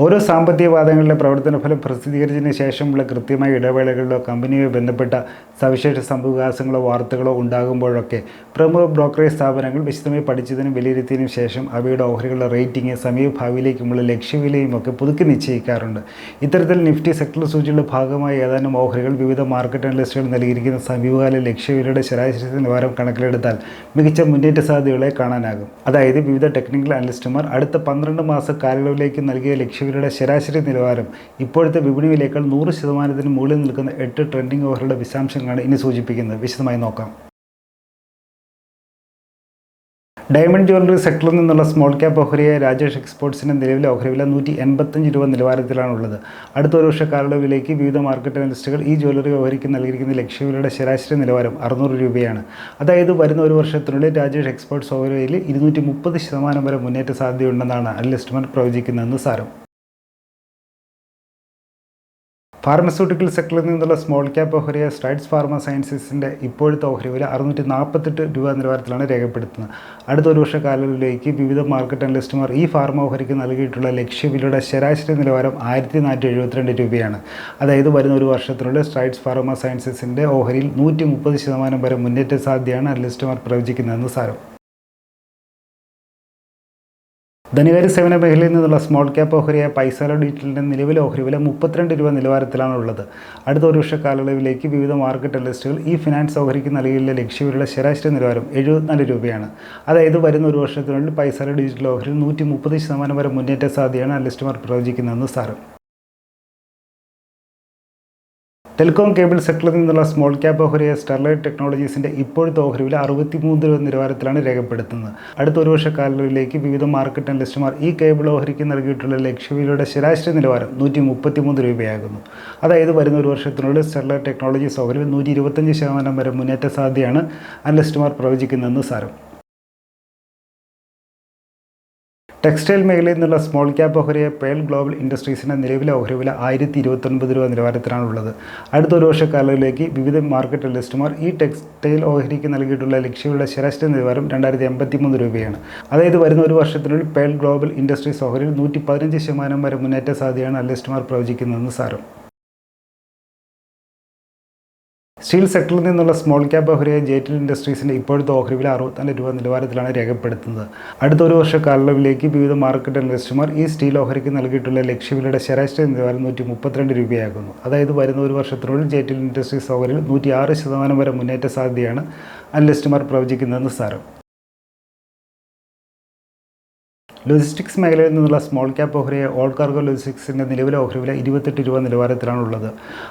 ഓരോ സാമ്പത്തിക വാദങ്ങളിലെ പ്രവർത്തന ഫലം പ്രസിദ്ധീകരിച്ചതിന് ശേഷമുള്ള കൃത്യമായ ഇടവേളകളിലോ കമ്പനിയുമായി ബന്ധപ്പെട്ട സവിശേഷ സംഭവവികാസങ്ങളോ വാർത്തകളോ ഉണ്ടാകുമ്പോഴൊക്കെ പ്രമുഖ ബ്രോക്കറേജ് സ്ഥാപനങ്ങൾ വിശദമായി പഠിച്ചതിനും വിലയിരുത്തിയതിനും ശേഷം അവയുടെ ഓഹരികളുടെ റേറ്റിംഗ് സമീപഭാവിയിലേക്കുമുള്ള ലക്ഷ്യവിലയും ഒക്കെ പുതുക്കി നിശ്ചയിക്കാറുണ്ട്. ഇത്തരത്തിൽ നിഫ്റ്റി സെക്ടർ സൂചിയുടെ ഭാഗമായ ഏതാനും ഓഹരികൾ വിവിധ മാർക്കറ്റ് അനലിസ്റ്റുകൾ നൽകിയിരിക്കുന്ന സമീപകാല ലക്ഷ്യവിലയുടെ ശരാശരി നിലവാരം കണക്കിലെടുത്താൽ മികച്ച മുന്നേറ്റ സാധ്യതകളെ കാണാനാകും. അതായത് വിവിധ ടെക്നിക്കൽ അനലിസ്റ്റുമാർ അടുത്ത പന്ത്രണ്ട് മാസ കാലയളവിലേക്ക് നൽകിയ ലക്ഷ്യവിലയുടെ ശരാശരി നിലവാരം ഇപ്പോഴത്തെ വിപണി വിലയേക്കാൾ നൂറ് ശതമാനത്തിന് മുകളിൽ നിൽക്കുന്ന എട്ട് ട്രെൻഡിംഗ് ഓഹരിയുടെ വിശദാംശങ്ങളാണ് ഇനി സൂചിപ്പിക്കുന്നത്. വിശദമായി നോക്കാം. ഡയമണ്ട് ജ്വല്ലറി സെക്ടറിൽ നിന്നുള്ള സ്മോൾ ക്യാപ്പ് ഓഹരിയായ രാജേഷ് എക്സ്പോർട്സിന്റെ നിലവിലെ ഓഹരി വില നൂറ്റി എൺപത്തഞ്ച് രൂപ നിലവാരത്തിലാണുള്ളത്. അടുത്ത ഒരു വർഷ കാലയളവിലേക്ക് വിവിധ മാർക്കറ്റ് അനലിസ്റ്റുകൾ ഈ ജ്വല്ലറി ഓഹരിക്ക് നൽകിയിരിക്കുന്ന ലക്ഷ്യവിലയുടെ ശരാശരി നിലവാരം അറുന്നൂറ് രൂപയാണ്. അതായത് വരുന്ന ഒരു വർഷത്തിനുള്ളിൽ രാജേഷ് എക്സ്പോർട്സ് ഓഹരിയിൽ ഇരുന്നൂറ്റി മുപ്പത് ശതമാനം വരെ മുന്നേറ്റ സാധ്യതയുണ്ടെന്നാണ് അനലിസ്റ്റുമാർ പ്രവചിക്കുന്നതെന്ന് സാരം. ഫാർമസ്യൂട്ടിക്കൽ സെക്ടറിൽ നിന്നുള്ള സ്മോൾ ക്യാപ്പ് ഓഹരിയ സ്ട്രൈഡ്സ് ഫാർമ സയൻസസിന്റെ ഇപ്പോഴത്തെ ഓഹരി വില അറുന്നൂറ്റി നാൽപ്പത്തെട്ട് രൂപ നിലവാരത്തിലാണ് രേഖപ്പെടുത്തുന്നത്. അടുത്ത ഒരു വർഷ കാലങ്ങളിലേക്ക് വിവിധ മാർക്കറ്റ് അനലിസ്റ്റുമാർ ഈ ഫാർമ ഓഹരിക്ക് നൽകിയിട്ടുള്ള ലക്ഷ്യവിലയുടെ ശരാശരി നിലവാരം ആയിരത്തി നാനൂറ്റി എഴുപത്തിരണ്ട് രൂപയാണ്. അതായത് വരുന്ന ഒരു വർഷത്തിനുള്ളിൽ സ്ട്രൈഡ്സ് ഫാർമ സയൻസസിന്റെ ഓഹരിയിൽ നൂറ്റി മുപ്പത് ശതമാനം വരെ മുന്നേറ്റ സാധ്യതയാണ് അനലിസ്റ്റുമാർ പ്രവചിക്കുന്നതെന്ന് സാരം. ധനകാര്യ സേവന മേഖലയിൽ നിന്നുള്ള സ്മോൾ ക്യാപ്പ് ഓഹരിയായ പൈസാല ഡിജിറ്റലിന്റെ നിലവിലെ ഓഹരി വില മുപ്പത്തിരണ്ട് രൂപ നിലവാരത്തിലാണ് ഉള്ളത് അടുത്ത ഒരു വർഷ കാലയളവിലേക്ക് വിവിധ മാർക്കറ്റ് ലിസ്റ്റുകൾ ഈ ഫിനാൻസ് ഓഹരിക്ക് നൽകിയുള്ള ലക്ഷ്യവിലുള്ള ശരാശരി നിലവാരം എഴുപത്തിനാല് രൂപയാണ്. അതായത് വരുന്ന ഒരു വർഷത്തിനുള്ളിൽ പൈസാല ഡിജിറ്റൽ ഓഹരിയിൽ നൂറ്റി മുപ്പത് ശതമാനം വരെ മുന്നേറ്റ സാധ്യതയാണ് അനലിസ്റ്റുമാർ പ്രവചിക്കുന്നതെന്ന് സാരം. ടെലികോം കേബിൾ സെക്ടറിൽ നിന്നുള്ള സ്മോൾ ക്യാപ്പ് ഓഹരിയെ സ്റ്റെർലൈറ്റ് ടെക്നോളജീസിന്റെ ഇപ്പോഴത്തെ ഓഹരി വില അറുപത്തിമൂന്ന് രൂപ നിലവാരത്തിലാണ് രേഖപ്പെടുത്തുന്നത്. അടുത്ത ഒരു വർഷ വിവിധ മാർക്കറ്റ് അനലിസ്റ്റുമാർ ഈ കേബിൾ ഓഹരിക്ക് നൽകിയിട്ടുള്ള ലക്ഷ്യവിലയുടെ ശരാശരി നിലവാരം നൂറ്റി മുപ്പത്തിമൂന്ന് രൂപയാകുന്നു. അതായത് വരുന്ന ഒരു വർഷത്തിനുള്ളിൽ സ്റ്റെർലൈറ്റ് ടെക്നോളജീസ് ഓഹരിയിൽ നൂറ്റി ഇരുപത്തഞ്ച് ശതമാനം വരെ മുന്നേറ്റ സാധ്യതയാണ് അനലിസ്റ്റുമാർ പ്രവചിക്കുന്നതെന്ന് സാരം. ടെക്സ്റ്റൈൽ മേഖലയിൽ നിന്നുള്ള സ്മോൾ ക്യാപ്പ് ഓഹരിയെ പേൾ ഗ്ലോബൽ ഇൻഡസ്ട്രീസിന്റെ നിലവിലെ ഓഹരി വില ആയിരത്തി ഇരുപത്തൊൻപത് രൂപ നിലവാരത്തിലാണുള്ളത്. അടുത്ത ഒരു വർഷ കാലയളവിലേക്ക് വിവിധ മാർക്കറ്റ് ലിസ്റ്റുമാർ ഈ ടെക്സ്റ്റൈൽ ഓഹരിക്ക് നൽകിയിട്ടുള്ള ലക്ഷ്യങ്ങളുടെ ശരാശരി നിലവാരം രണ്ടായിരത്തി എൺപത്തി മൂന്ന് രൂപയാണ്. അതായത് വരുന്ന ഒരു വർഷത്തിനുള്ളിൽ പേൾ ഗ്ലോബൽ ഇൻഡസ്ട്രീസ് ഓഹരിയിൽ നൂറ്റി പതിനഞ്ച് ശതമാനം വരെ മുന്നേറ്റ സാധ്യതയാണ് ലിസ്റ്റുമാർ പ്രവചിക്കുന്നതെന്ന് സാരം. സ്റ്റീൽ സെക്ടറിൽ നിന്നുള്ള സ്മോൾ ക്യാപ് ഓഹരിയായ ജെറ്റിൽ ഇൻഡസ്ട്രീസിന്റെ ഇപ്പോഴത്തെ ഓഹരി വില അറുപത്തിനാല് രൂപ നിലവാരത്തിലാണ് രേഖപ്പെടുത്തുന്നത്. അടുത്ത ഒരു വർഷ കാലയളവിലേക്ക് വിവിധ മാർക്കറ്റ് ഇൻവെസ്റ്റർമാർ ഈ സ്റ്റീൽ ഓഹരിക്ക് നൽകിയിട്ടുള്ള ലക്ഷ്യവിലയുടെ ശരാശരി നിലവാരം നൂറ്റി മുപ്പത്തിരണ്ട് രൂപയാകുന്നു. അതായത് വരുന്ന ഒരു വർഷത്തിനുള്ളിൽ ജെറ്റിൽ ഇൻഡസ്ട്രീസ് ഓഹരിയിൽ നൂറ്റി ആറ് ശതമാനം വരെ മുന്നേറ്റ സാധ്യതയാണ് അനലിസ്റ്റുമാർ പ്രവചിക്കുന്നതെന്ന് സാരം. ലോജിസ്റ്റിക്സ് മേഖലയിൽ നിന്നുള്ള സ്മോൾ ക്യാപ്പ് ഓഹരിയെ ഓൾ കാർഗോ ലോജിസ്റ്റിക്സിന്റെ നിലവിലെ ഓഹരി വില ഇരുപത്തെട്ട് രൂപ നിലവാരത്തിലാണുള്ളത്.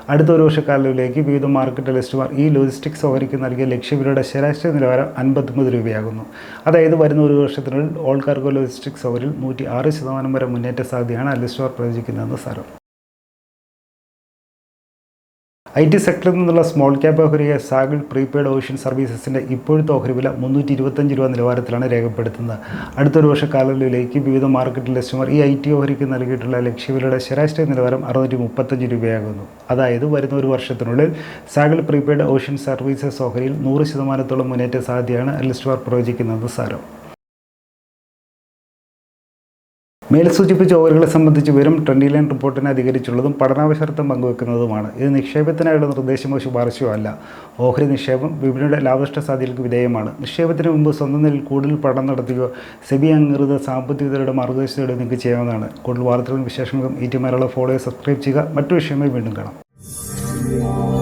അടുത്ത ഒരു വർഷക്കാലത്തിലേക്ക് വിവിധ മാർക്കറ്റ് ലിസ്റ്റുമാർ ഈ ലോജിസ്റ്റിക്സ് ഓഹരിക്ക് നൽകിയ ലക്ഷ്യവിലയുടെ ശരാശരി നിലവാരം അൻപത്തൊമ്പത് രൂപയാകുന്നു. അതായത് വരുന്ന ഒരു വർഷത്തിനുള്ളിൽ ഓൾ കാർഗോ ലോജിസ്റ്റിക്സ് ഓഹരിൽ നൂറ്റി ആറ് ശതമാനം വരെ മുന്നേറ്റ സാധ്യതയാണ് ലിസ്റ്റുമാർ പ്രവചിക്കുന്നതെന്ന് സാരം. ഐ ടി സെക്ടറിൽ നിന്നുള്ള സ്മോൾ ക്യാപ് ഓഹരിയ സാഗിൾ പ്രീപെയ്ഡ് ഓഷ്യൻ സർവീസസിന്റെ ഇപ്പോഴത്തെ ഓഹരി വില മുന്നൂറ്റി ഇരുപത്തഞ്ച് രൂപ നിലവാരത്തിലാണ് രേഖപ്പെടുത്തുന്നത്. അടുത്തൊരു വർഷ കാലയളവിലേക്ക് വിവിധ മാർക്കറ്റ് ലിസ്റ്റുമാർ ഈ ഐ ടി ഓഹരിക്ക് നൽകിയിട്ടുള്ള ലക്ഷ്യവിലയുടെ ശരാശരി നിലവാരം അറുന്നൂറ്റി മുപ്പത്തഞ്ച് രൂപയാകുന്നു. അതായത് വരുന്ന ഒരു വർഷത്തിനുള്ളിൽ സാഗിൾ പ്രീപെയ്ഡ് ഓഷ്യൻ സർവീസസ് ഓഹരിയിൽ നൂറ് ശതമാനത്തോളം മുന്നേറ്റ സാധ്യതയാണ് ലിസ്റ്റുമാർ പ്രവചിക്കുന്നത് സാരം. മേൽ സൂചിപ്പിച്ച ഓഹരികളെ സംബന്ധിച്ച് വെറും ട്രെൻഡി ലൈൻ റിപ്പോർട്ടിനെ അധികരിച്ചുള്ളതും പഠനാവശ്യർത്ഥം പങ്കുവെക്കുന്നതുമാണ്. ഇത് നിക്ഷേപത്തിനായുള്ള നിർദ്ദേശമോ ശുപാർശയോ അല്ല. ഓഹരി നിക്ഷേപം വിപണിയുടെ ലാഭനഷ്ട സാധ്യതയ്ക്ക് വിധേയമാണ്. നിക്ഷേപത്തിന് മുമ്പ് സ്വന്തം നിലയിൽ കൂടുതൽ പഠനം നടത്തുകയോ സെബി അംഗീകൃത സാമ്പത്തിക വിദഗ്ധരുടെ മാർഗദർശനത്തോടെ നിങ്ങൾക്ക് ചെയ്യാവുന്നതാണ്. കൂടുതൽ വാർത്തകളും വിശേഷങ്ങളും ഈ ടി മലയാളം ഫോളോ സബ്സ്ക്രൈബ് ചെയ്യുക. മറ്റു വിഷയമായി വീണ്ടും കാണാം.